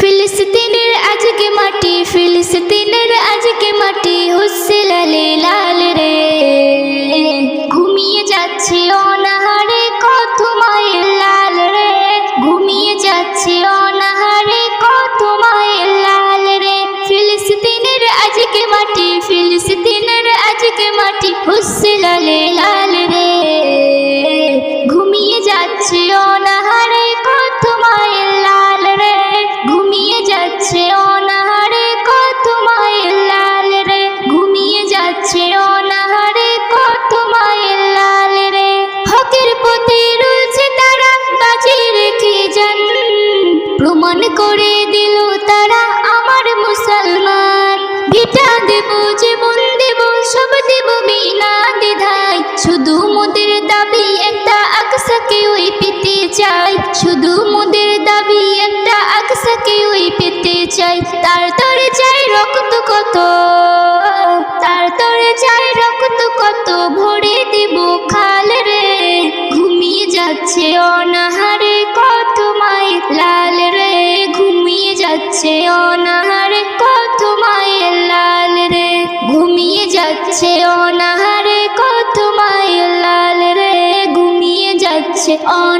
ফিলিস্তিনের আজকে মাটি ফিলিস্তিনের আজকে মাটি হুসেলালে লাল রে। ঘুমিয়ে যাচ্ছে অনাহারে চাই। শুধু মুদের দাবি, একটা আকসাকে ওই পেতে চাই। তার তরে চাই রক্ত কত, তার তরে চাই রক্ত কত। ভরে দেব খাল রে, ঘুমিয়ে যাচ্ছে অনাহারে। কত মায়ের লাল রে, ঘুমিয়ে যাচ্ছে অনাহারে। কত মায়ের লাল রে, ঘুমিয়ে যাচ্ছে অনাহারে। কত মায়ের লাল রে, ঘুমিয়ে যাচ্ছে অন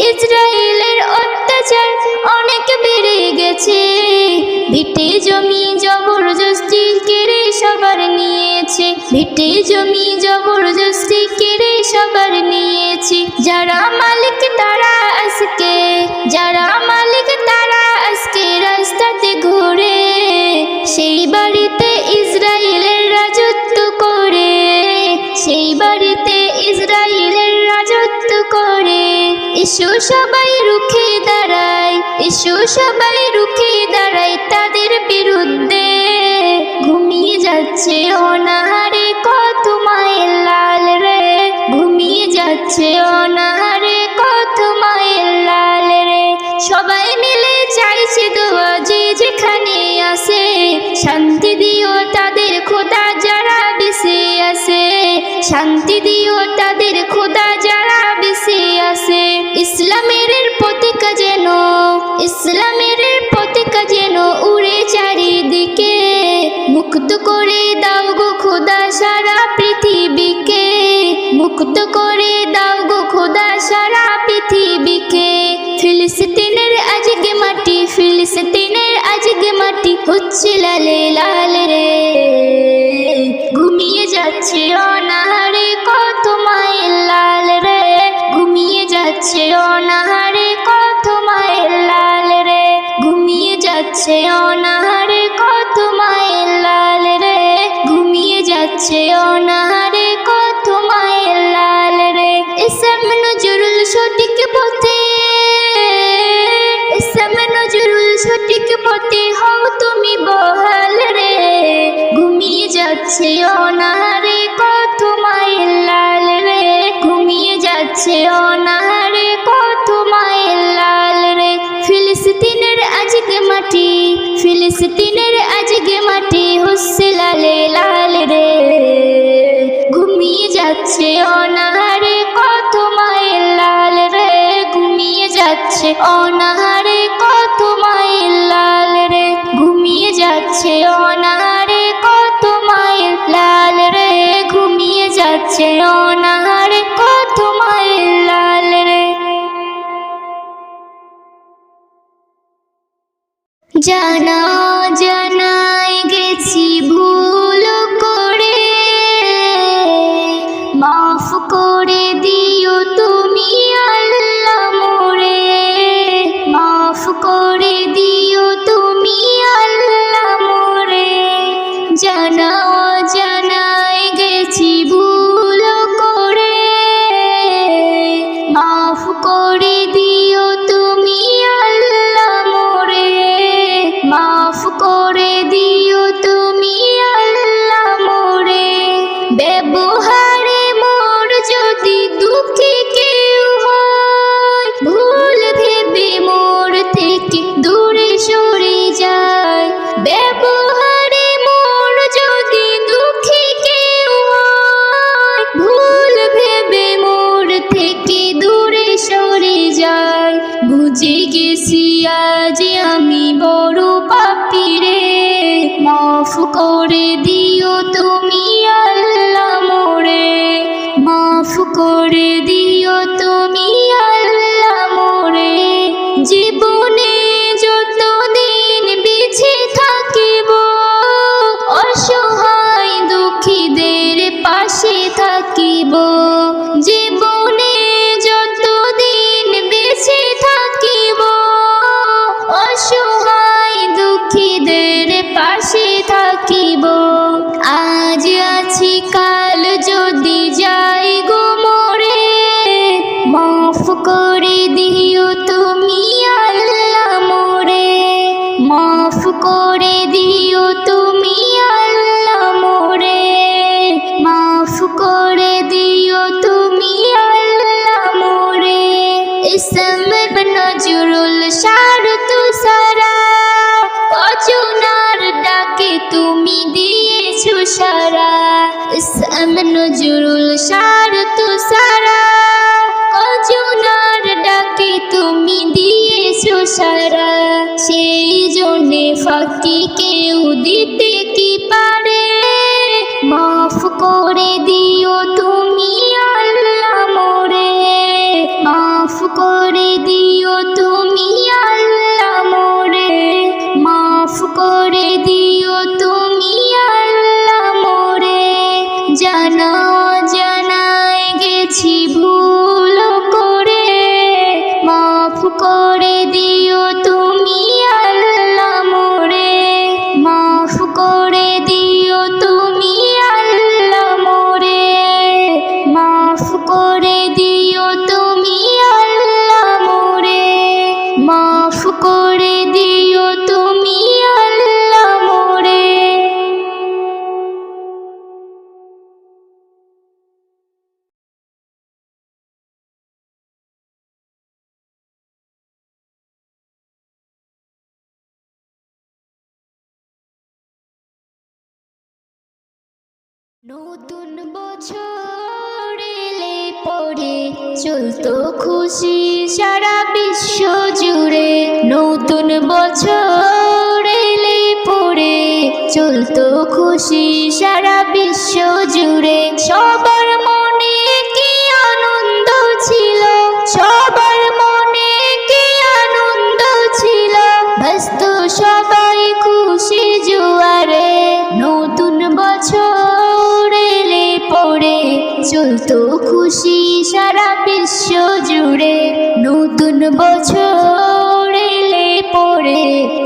ইসরায়েলের অত্যাচার অনেক বেড়ে গেছে। ভিটে জমি জবরদস্তি কেড়ে সবার নিয়েছে। ভিটে জমি জবরদস্তি কেড়ে সবার নিয়েছে। যারা এসো সবাই রুখে দাঁড়ায় এসো সবাই ছিলেন Oh no. দিতে কি পারে? মাফ করে দিও তুমি। নতুন বছর এলে পরে চলতো খুশি সারা বিশ্ব জুড়ে। নতুন বছর এলে পরে চলতো খুশি সারা বিশ্ব জুড়ে। খুশি সারা বিশ্ব জুড়ে নতুন বছর এলে পড়ে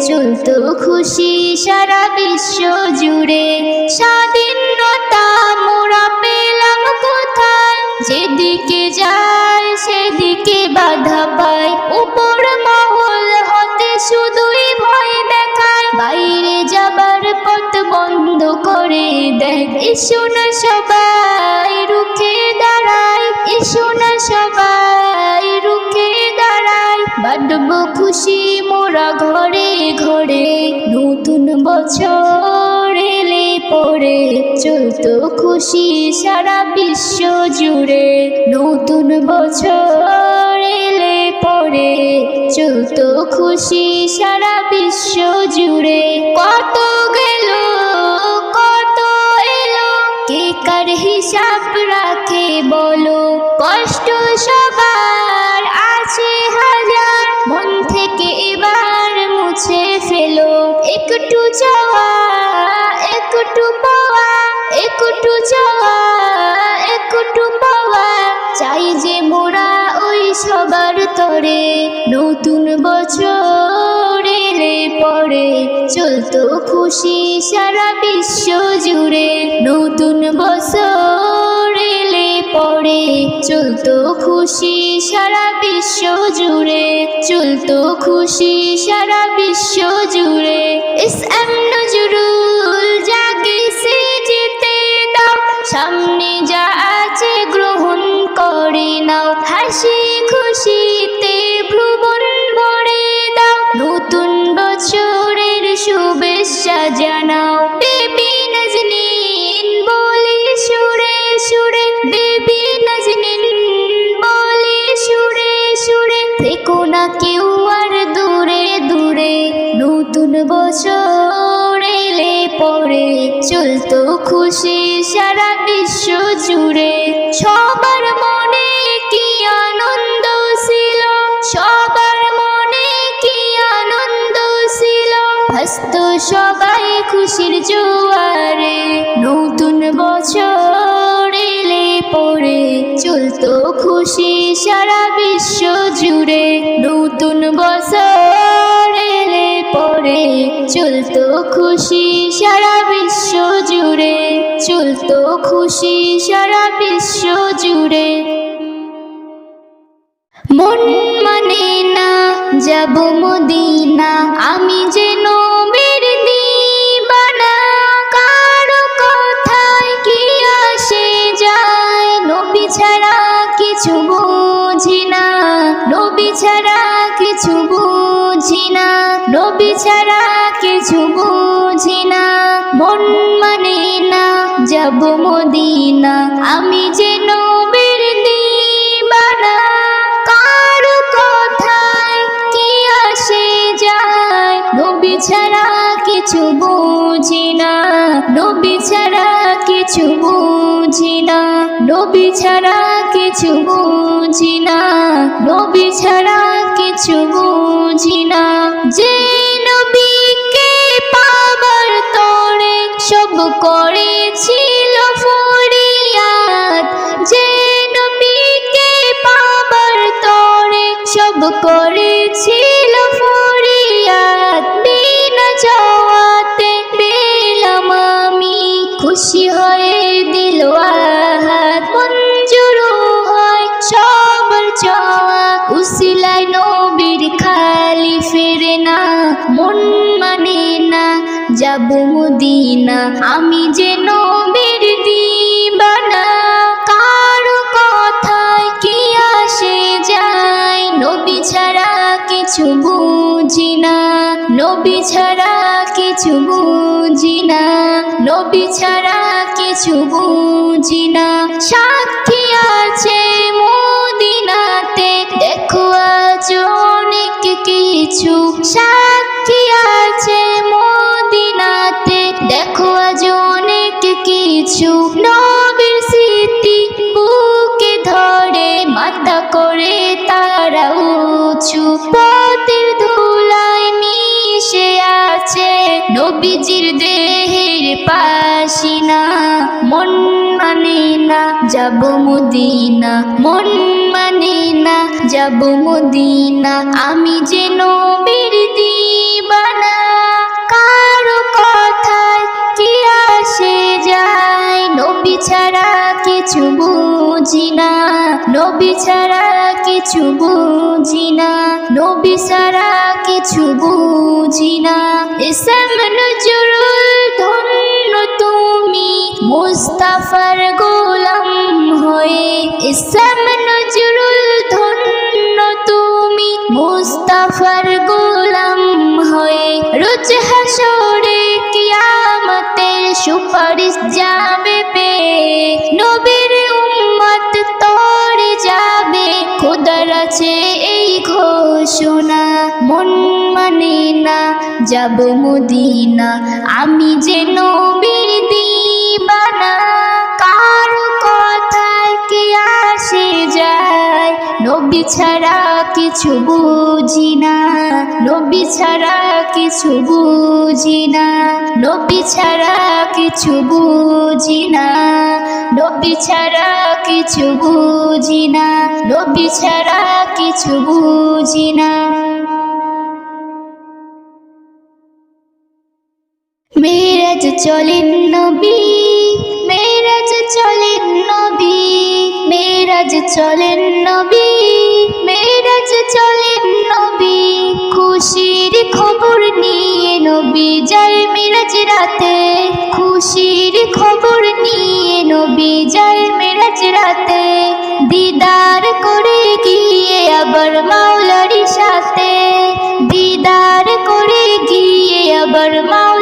চলতো খুশি সারা বিশ্ব জুড়ে। স্বাধীনতা মোরা পেলাম কোথায়? যেদিকে যায় সেদিকে বাধা পায়। উপর মহল হতে শুধুই ভয় দেখায়। বাইরে যাবার পথ বন্ধ করে দেয়। এসো না সবাই। বছর এলে পরে চলতো খুশি সারা বিশ্ব জুড়ে। নতুন বছর এলে পরে চলতো খুশি সারা বিশ্ব জুড়ে। কত গেল, কত এলো, কে কার হিসাব রাখে বলো? কষ্ট সবার খুশি সারা বিশ্ব জুড়ে নতুন বছর এলে পরে চলতো খুশি সারা বিশ্ব জুড়ে, চলতো খুশি সারা বিশ্ব জুড়ে। খুশি সারা বিশ্ব জুড়ে। সবার মনে কি আনন্দ ছিল? সবার মনে কি আনন্দ ছিল? হাসত সবাই খুশির জোয়ারে। নতুন বছর এলে পড়ে চলতো খুশি সারা বিশ্ব জুড়ে। নতুন বছর পড়ে চলতো খুশি, সারা বিশ্ব জুড়ে। চলতো খুশি, সারা বিশ্ব জুড়ে। মন মানে না, যাব মদিনা। আমি যে নবীর দিবানা, কারও কথায় কি আসে যায়? নবী ছাড়া কিছু বুঝি না, নবী ছাড়া কিছু বুঝি না নবী ছাড়া কিছু বুঝি না মন মানে না যাব মদিনা। আমি যে নবীর দিবানা, কারও কথায় কি আসে যায়? নবী ছাড়া কিছু বুঝি না নবী ছাড়া কিছু বুঝি না নবী ছাড়া কিছু বুঝি না নবী ছাড়া কিছু বুঝি না। যে নবীকে পাবার তোরে সব করেছিল যাব মদিনা। আমি যে নবীর দিবানা, কারও কথায় কি আসে যায়? নবী ছাড়া কিছু বুঝি না, নবী ছাড়া কিছু বুঝি না, নবী ছাড়া কিছু বুঝি না। সাক্ষী আছে মদিনাতে, দেখো আজ অনেক কিছু। সাক্ষী নবীজির দেহের পাশিনা মন মানে না, যাব মদিনা। মন মানে না, যাব মদিনা। আমি যে নবীর দিবানা, কারও কথায় কি আসে যায়? নবী ছাড়া কিছু বুঝি না, নবী ছাড়া কিছু বুঝি না, নবী ছাড়া কিছু বুঝি না। নজরুল ধন্য তুমি, মুস্তাফার গোলাম হয়ে। ইসলাম নজরুল ধন্য তুমি, মুস্তাফার গোলাম হয়ে। রোজ হাসরে কিয়ামতের সুপারিশ যাবে পে নবীর তোরে যাবে, খোদার আছে এই ঘোষণা। মন মানে না, যাব মদিনা। আমি যে নবীর দিবানা। নবী ছাড়া কিছু বুঝি না, নবী ছাড়া কিছু বুঝি না, নবী ছাড়া কিছু বুঝি না, নবী ছাড়া কিছু বুঝি না, নবী ছাড়া কিছু বুঝি না। মেরাজ চলেন নবী মেরাজ চলেন নবী। মেরাজ চলেন নবী, মেরাজ চলেন নবী, খুশির খবর নিয়ে নবী যায় মেরাজ রাতে, খুশির খবর নিয়ে নবী যায় মেরাজ রাতে, দিদার করে গিয়ে আবার মাওলারি সাথে, দিদার করে গিয়ে আবার মাওলার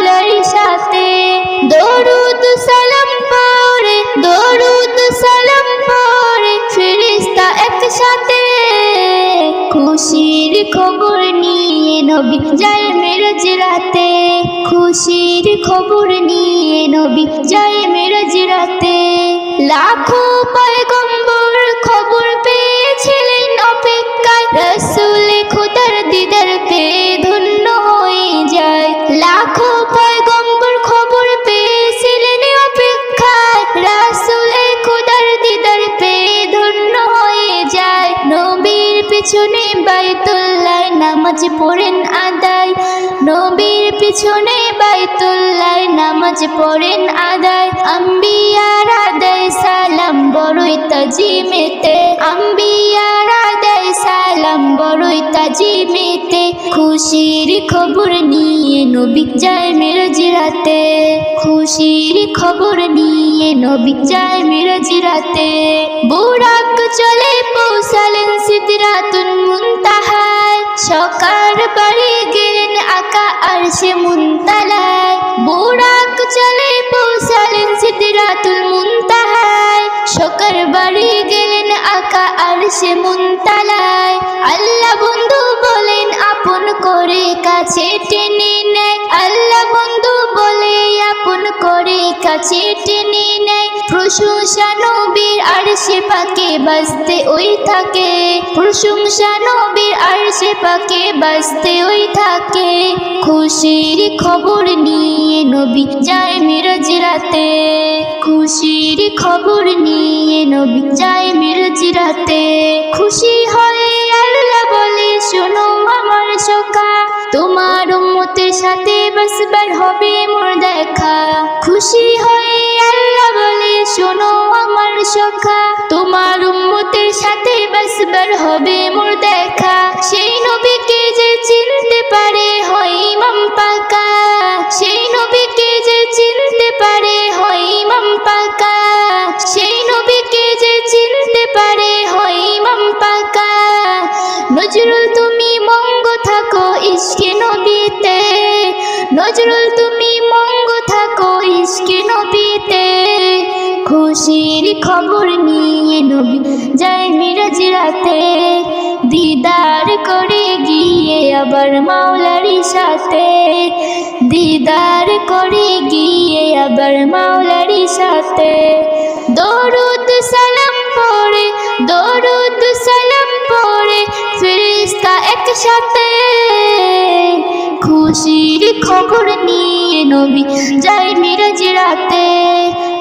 লাখো পয়গম্বর খবর পেয়েছিলেন অপেক্ষায়। রসুল খুদার দিদার পেয়ে ধন্য হয়ে যায়। লাখো পয়গম্বর খবর পেয়েছিলেন অপেক্ষায়। রসুল খুদার দিদার পেয়ে ধন্য হয়ে যায়। নবীর পিছনে বাইতুল্লাহ নামাজ পড়েন আদায়। নবীর পিছনে বাইতুল্লাহ নামাজ পড়েন আদায়। আম্বিয়ার আদায় সালাম বড়ই তাজিমেতে। আম্বিয়ার আদায় সালাম বড়ই তাজিমেতে। খুশির খবর নিয়ে নবী যায় মিরাজ রাতে খুশির খবর নিয়ে নবী যায় মিরাজ রাতে বুড়াক চলে পৌঁছালেন সিদরাতুন মুনতাহায় সকার বাড়ি গেলেন আকা আর সে মুন্তালায়। বুড়াক চলে পৌঁছালেন সিদ্ধিরাতুল মুন্তাহায়। সকার বাড়ি গেলেন আকা আর সে মুন্তালায়। আল্লাহ বন্ধু বলেন, আপন করে কাছে টেনে নেয়। আল্লাহ করে কাছে টেনে নেয়। প্রশংসা নবীর আর সে পাকে বাজতে ওই থাকে। প্রশংসা নবীর আর সে পাকে বাজতে ওই থাকে। খুশির খবর নিয়ে নবী যায় মিরাজ রাতে। খুশির খবর নিয়ে নবী যায় মিরাজ রাতে। খুশি হয়ে আল্লাহ বলে, শোনো আমার সখা, তোমার উম্মতের সাথে বাসবার হবে খুশি হয়ে আল্লাহ বলে, শোনো আমার সখা, তোমার উম্মতের সাথে বসবার হবে মোর দেখা। সেই নবীকে যে চিনতে পারে, হয় ইমাম পাকা। সেই নবীকে যে চিনতে পারে, হয় ইমাম পাকা। সেই নবীকে যে চিনতে পারে, হয় ইমাম পাকা। নজরুল মঙ্গ থাকো ইশকে নবীতে। নজরুল, তুমি মঙ্গ থাকো ইশকে নবীতে। খুশির খবর নিয়ে নবী যায় মিরাজ রাতে। দিদার করে গিয়ে আবার মাওলারি সাথে। দিদার করে গিয়ে আবার মাওলারি সাথে। দরুদ সালাম একসাথে খুশির খবর নিয়ে নবী যায় মিরাজ রাতে।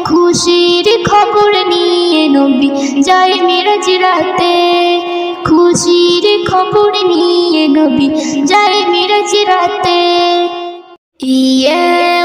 খুশির খবর নিয়ে নবী যায় মিরাজ রাতে। খুশির খবর নিয়ে নবী যায় মিরাজ রাতে। ইয়া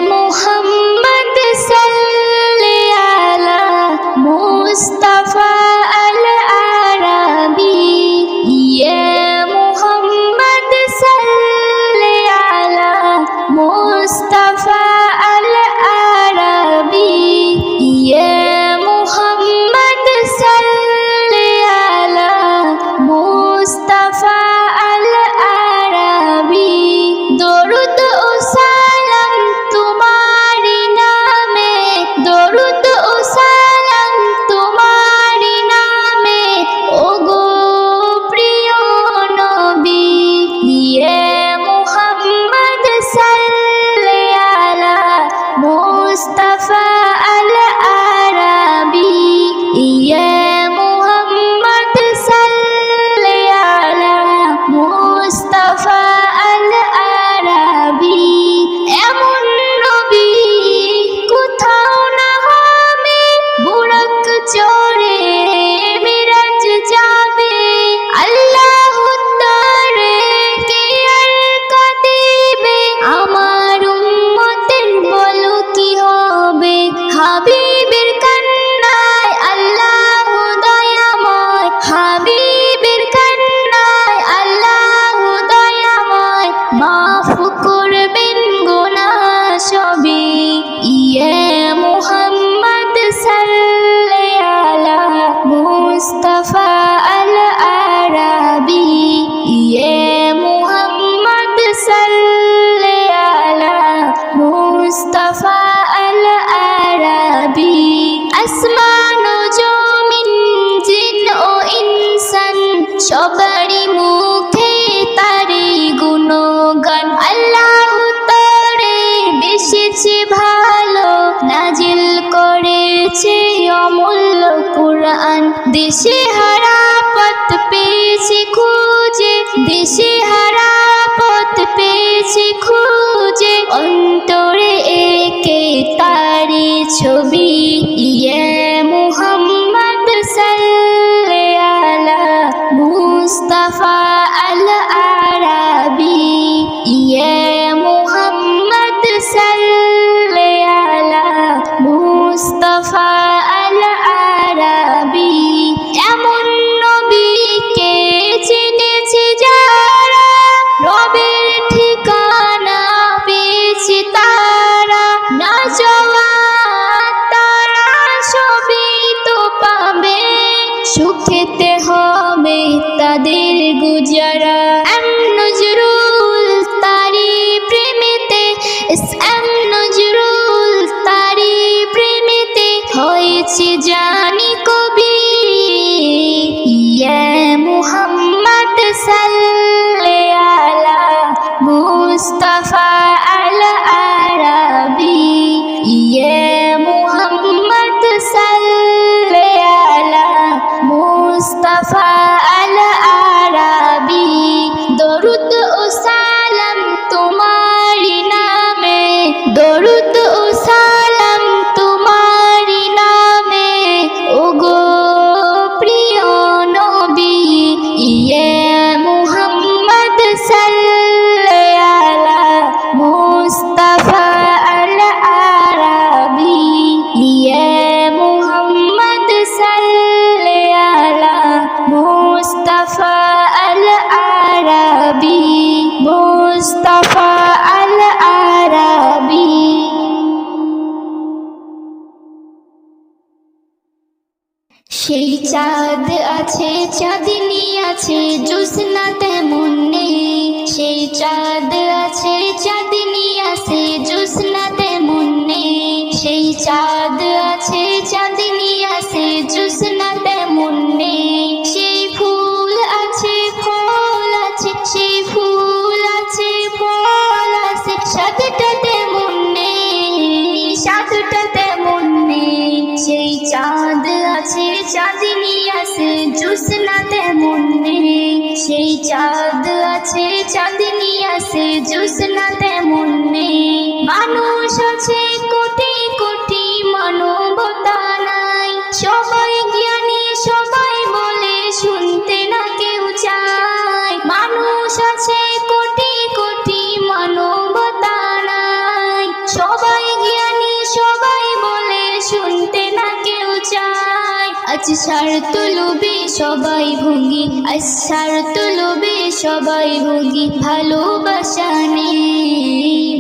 আশার তুলবে সবাই ভঙ্গি আশার তুলবে সবাই ভঙ্গি। ভালোবাসা নেই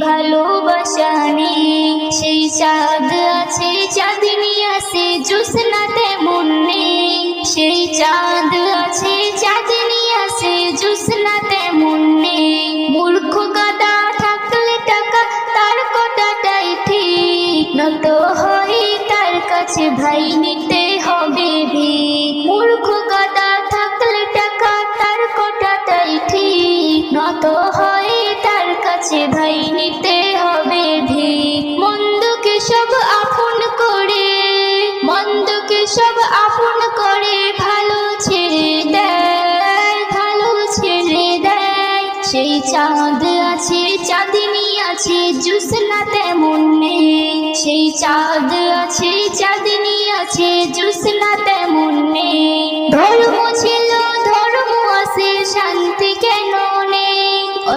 ভালোবাসা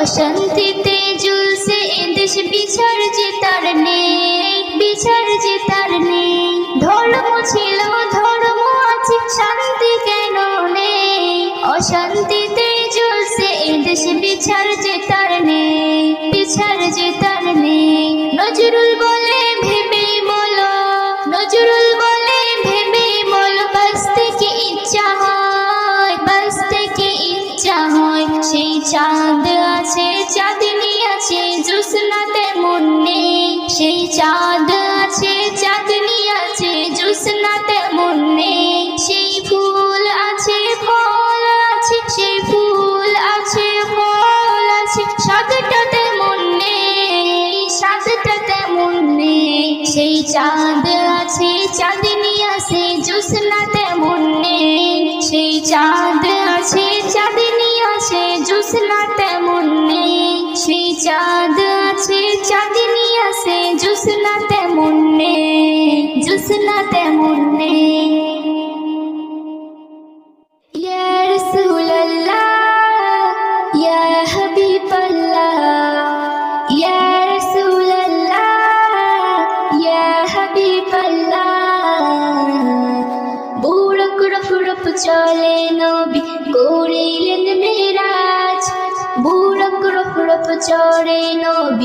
অশান্তিতে ঝুলছে এদেশ বিসর্জিতার নেই চাঁদ আছে চাঁদনি আছে জুসনা তেমন নেই। চাঁদ আছে চাঁদনি আছে জুসনা তেমন নেই জুসনা তেমন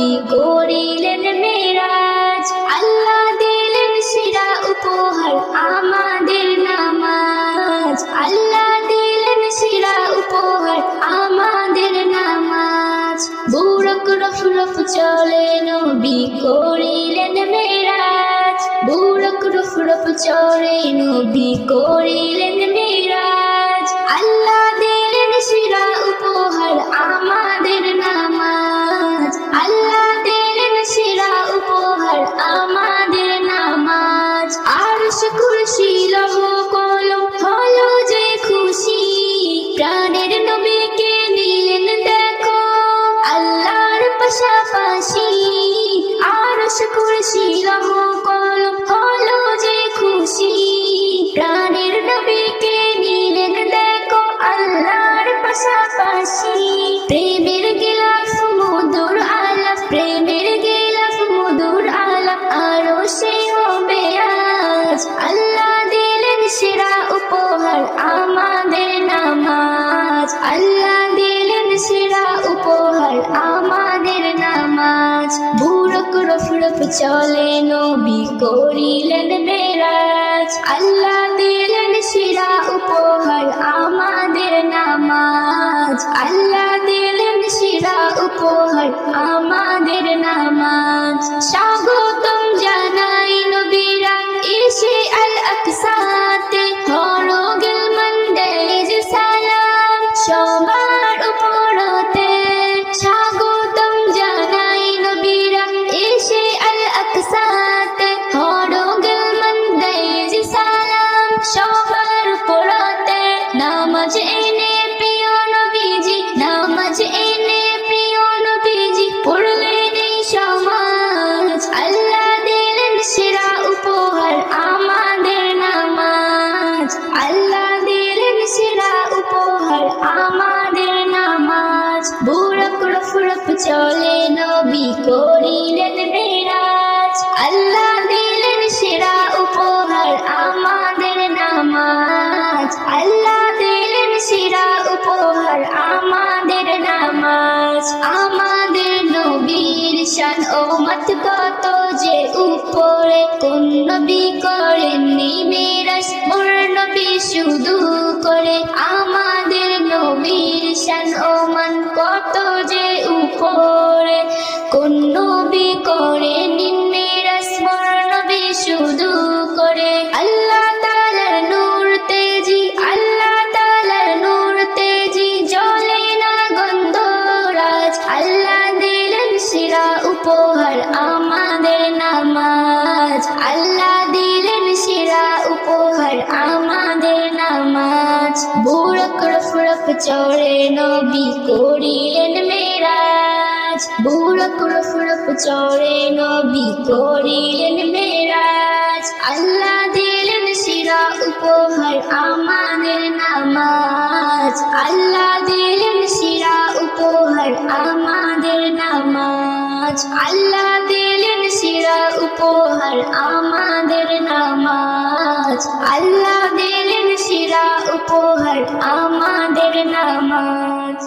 নবী করিলেন মেরাজ। আল্লাহ দিলেন সেরা উপহার, আমাদের নামাজ। আল্লাহ দিলেন সেরা উপহার, আমাদের নামাজ। বুড়ক রফ রফ চলে নবী করিলেন মেরাজ। বুড়ক রফ রফ চড়ে নবী করিলেন মেরাজ। চলে নবী করিলেন মেরাজ। আল্লাহ দিলেন শিরা, উপহার, আমাদের নামাজ। আল্লাহ দিলেন শিরা, উপহার, আমাদের নামাজ। বুড়ক রফ রফ চলে নবী করিলেন মেরাজ। আল্লাহ দিলেন সেরা উপহার আমাদের নামাজ। আল্লাহ দিলেন সেরা উপহার আমাদের নামাজ। আমাদের নবীর শান ও মত কত যে উপরে কোন নবী করেননি মেরাজ। মোর নবী শুধু রফ চড়ে নবী করিলেন মেরাজ। বুড়ক রফ রফ চড়ে নবী করিলেন মেরাজ। আল্লাহ দিলেন সেরা উপহার আমাদের নামাজ। আল্লাহ দিলেন সেরা উপহার আমাদের নামাজ। আল্লাহ দিলেন সেরা উপহার আমাদের নামাজ। আল্লাহ সেরা উপহার আমাদের নামাজ